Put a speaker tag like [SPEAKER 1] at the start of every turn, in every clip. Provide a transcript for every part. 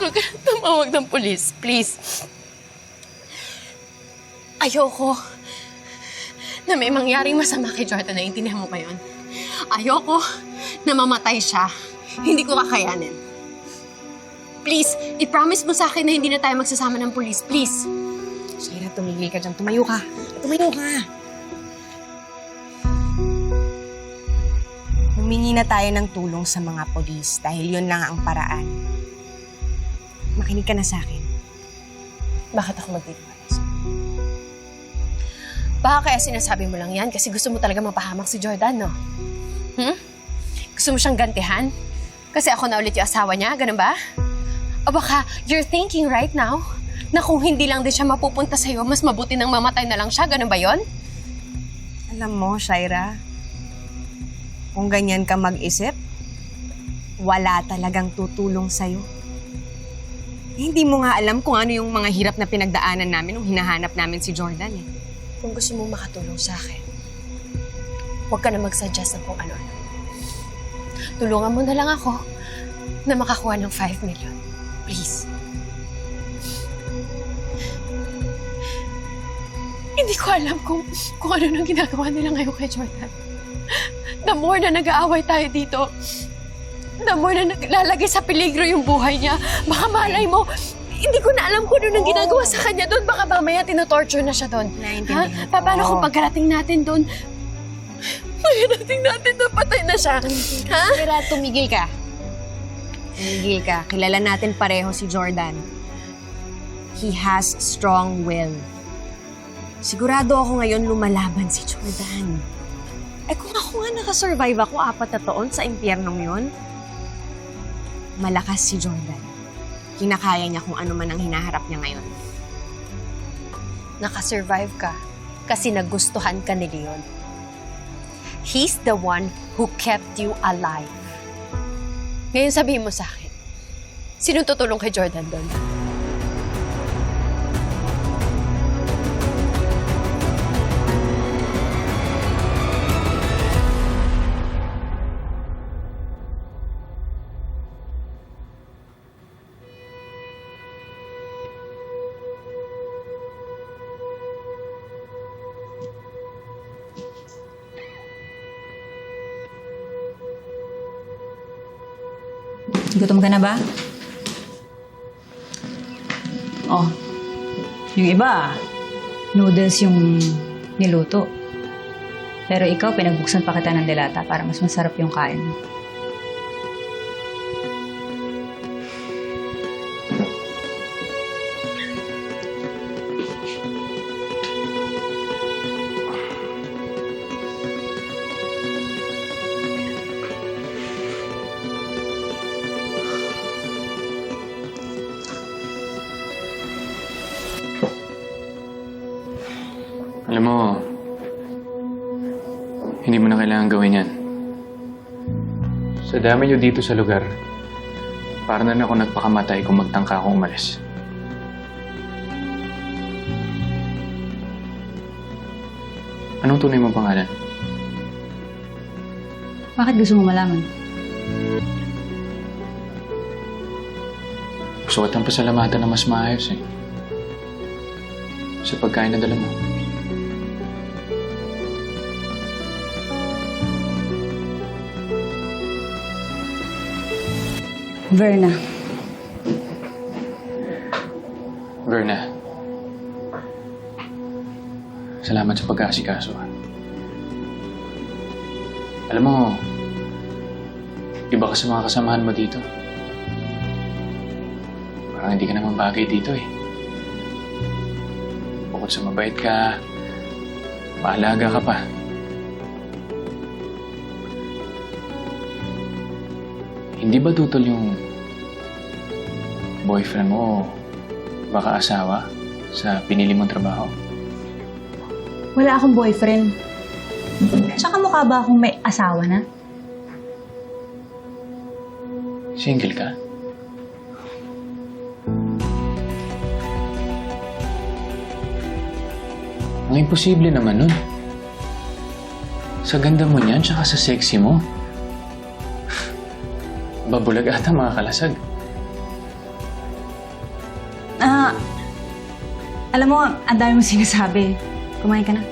[SPEAKER 1] Huwag ka tumawag ng polis, please. Ayoko na may mangyaring masama kay Jordan. Naiintindihan mo ba yun? Ayoko na mamatay siya. Hindi ko kakayanin. Please, i-promise mo sa akin na hindi na tayo magsasama ng polis. Please.
[SPEAKER 2] Shaira, tumigil ka dyan. Tumayo ka. Tumayo ka. Humingi na tayo ng tulong sa mga polis dahil yun lang ang paraan. Makinig ka na sa akin.
[SPEAKER 1] Bakit ako magtitiwala sa'yo? Baka kaya sinasabi mo lang yan kasi gusto mo talaga mapahamak si Jordan, no? Hmm? Gusto mo siyang gantihan? Kasi ako na ulit yung asawa niya, ganun ba? O baka you're thinking right now na kung hindi lang din siya mapupunta sa'yo, mas mabuti nang mamatay na lang siya, ganun ba yon?
[SPEAKER 2] Alam mo, Shaira, kung ganyan ka mag-isip, wala talagang tutulong sa'yo. Hindi mo nga alam kung ano yung mga hirap na pinagdaanan namin nung hinahanap namin si Jordan eh.
[SPEAKER 1] Kung gusto mo makatulong sa akin, huwag ka na mag-suggest ng kung ano-ano. Tulungan mo na lang ako na makakuha ng 5 million. Please. Hindi ko alam kung, kung ano nang ginagawa nila ngayon kay Jordan. The more na nag-aaway tayo dito, the more na naglalagay sa peligro yung buhay niya. Baka malay mo, hindi ko na alam kung ano nang ginagawa sa kanya doon. Baka mamaya tinotorture na siya doon.
[SPEAKER 2] Naiintindihan
[SPEAKER 1] Ha?
[SPEAKER 2] ko.
[SPEAKER 1] Pa- Paano kung pagkarating natin doon, pagkarating natin doon, patay na siya. Ha?
[SPEAKER 2] Shaira, tumigil ka. Tumigil ka. Kilala natin pareho si Jordan. He has strong will. Sigurado ako ngayon lumalaban si Jordan. Eh kung ako nga nakasurvive ako apat na taon sa impyernong yon, malakas si Jordan. Kinakaya niya kung ano man ang hinaharap niya ngayon.
[SPEAKER 1] Nakasurvive ka kasi nagustuhan ka ni Leon. He's the one who kept you alive. Ngayon sabihin mo sa akin, sino tutulong kay Jordan doon?
[SPEAKER 3] Gutom ka na ba? Oh, yung iba, noodles yung niluto. Pero ikaw, pinagbuksan pa kita ng delata para mas masarap yung kain mo.
[SPEAKER 4] Alam mo, hindi mo na kailangan gawin yan. Sa dami nyo dito sa lugar, para na ako nagpakamatay kung magtangka akong umalis. Anong tunay mo pangalan?
[SPEAKER 3] Bakit gusto mo malaman?
[SPEAKER 4] Gusto kitang pasalamatan na mas maayos eh. Sa pagkain na dala mo.
[SPEAKER 3] Verna,
[SPEAKER 4] Verna. Salamat sa pag-aasikaso. Alam mo, iba ka sa mga kasamahan mo dito. Parang hindi ka naman bagay dito eh. Bukod sa mabait ka, maalaga ka pa. Hindi ba tutol yung boyfriend mo o baka asawa sa pinili mong trabaho?
[SPEAKER 3] wala akong boyfriend. Tsaka mukha ba akong may asawa na?
[SPEAKER 4] Single ka? Ang imposible naman nun. Sa ganda mo niyan, tsaka sa sexy mo. Babulag ata mga kalasag.
[SPEAKER 3] Ah, alam mo, ang dami mong sinasabi. Kumain ka na.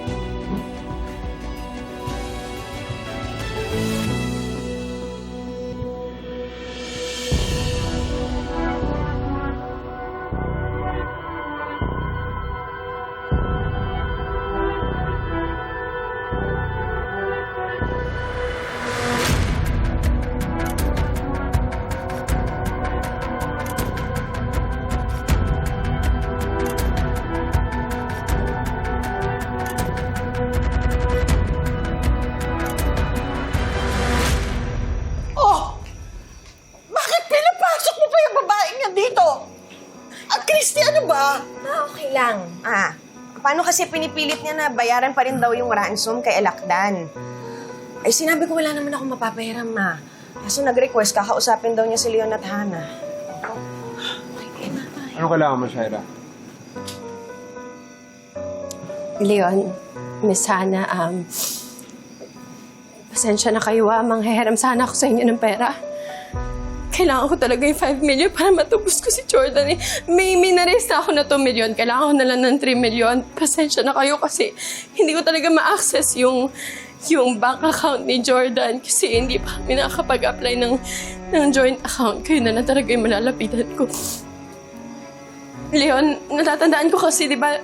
[SPEAKER 5] Ano ba?
[SPEAKER 2] Ah, okay lang. Ah, paano kasi pinipilit niya na bayaran pa rin daw yung ransom kay Alakdan? Ay, sinabi ko wala naman ako mapapahiram, ma. Kaso nag-request, kakausapin daw niya si Leon at Hana.
[SPEAKER 6] Ano kailangan mo, Shaira?
[SPEAKER 1] Leon, Miss Hana, um, pasensya na kayo ah. Manghihiram sana ako sa inyo ng pera. Kailangan ko talaga yung 5 million para matubos ko si Jordan. Eh. May minares na ako na 2 million. Kailangan ko na lang ng 3 million. Pasensya na kayo kasi hindi ko talaga ma-access yung yung bank account ni Jordan kasi hindi pa kami nakakapag-apply ng, ng joint account. Kayo na lang talaga yung malalapitan ko. Leon, natatandaan ko kasi, di ba,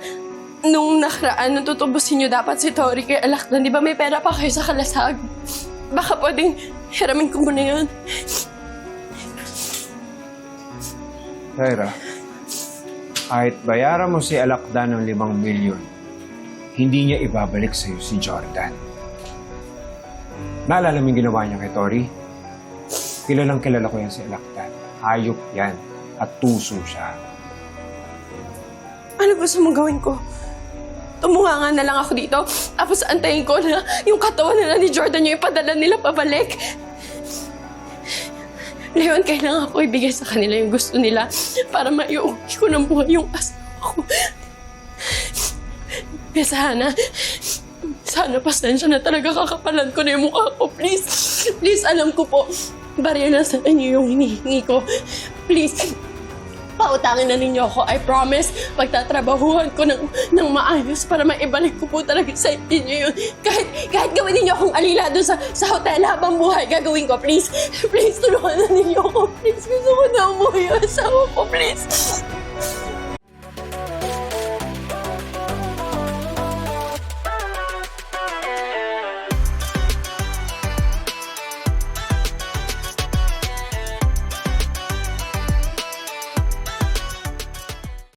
[SPEAKER 1] nung nakaraan, nung tutubusin niyo dapat si Tori kay Alakdan, di ba may pera pa kayo sa kalasag? Baka pwedeng hiramin ko muna yun.
[SPEAKER 6] Shaira, kahit bayaran mo si Alakda ng limang milyon, hindi niya ibabalik sa'yo si Jordan. Naalala mo yung ginawa niya kay Tori? Kilalang kilala ko yan si Alakdan. Hayop yan. At tuso siya.
[SPEAKER 1] Ano gusto mong gawin ko? Tumuha nga na lang ako dito. Tapos antayin ko na yung katawan nila ni Jordan yung ipadala nila pabalik. Leon, kailangan ko ibigay sa kanila yung gusto nila para maiuwi ko ng buhay yung asawa ko. Kaya sana, sana pasensya na talaga kakapalan ko na yung mukha ko. Please, please, alam ko po, barya na sa inyo yung hinihingi ko. Please, pautangin na ninyo ako. I promise, pagtatrabahuhan ko ng, ng maayos para maibalik ko po talaga sa inyo yun. Kahit, kahit gawin ninyo akong alila doon sa, sa hotel habang buhay, gagawin ko. Please, please, tulungan na ninyo ako. Please, gusto ko na umuwi yung asawa ko. Please.